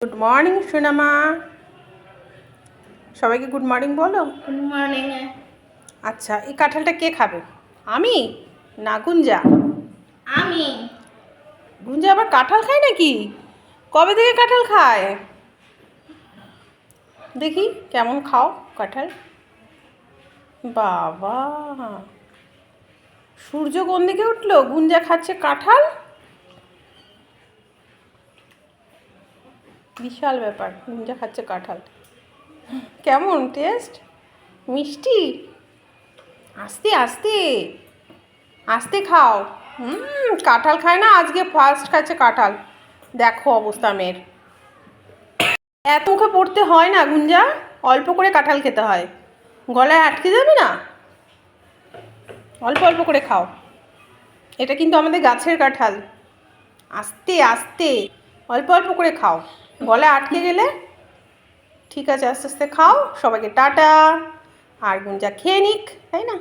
Good morning সোনামা সবাইকে good morning বলো? গুড মর্নিং আচ্ছা এই কাঁঠালটা কে খাবে? আমি না গুঞ্জা? আমি। গুঞ্জা আবার কাঁঠাল খায় নাকি? কবে থেকে কাঁঠাল খায়? দেখি কেমন খাও কাঁঠাল? বাবা সূর্য কোন দিকে উঠল? গুঞ্জা খাচ্ছে কাঁঠাল? বিশাল ব্যাপার গুঞ্জা খাচ্ছে কাঁঠাল। কেমন টেস্ট মিষ্টি? আস্তে আস্তে। আস্তে খাও। হুম, কাঁঠাল খায় না, আজকে ফার্স্ট খাচ্ছে কাঁঠাল। দেখো অবস্থা মেয়ের। এত মুখে পড়তে হয় না, গুঞ্জা? অল্প করে কাঁঠাল খেতে হয়। গলায় আটকে যাবে না? অল্প অল্প করে খাও। এটা কিন্তু আমাদের গাছের কাঁঠাল। আস্তে আস্তে। অল্প অল্প করে খাও। গলায় আটকে গেলে? ঠিক আছে, আস্তে আস্তে খাও, সবাইকে টাটা। আর গুঞ্জা খেয়ে নিক, তাই না?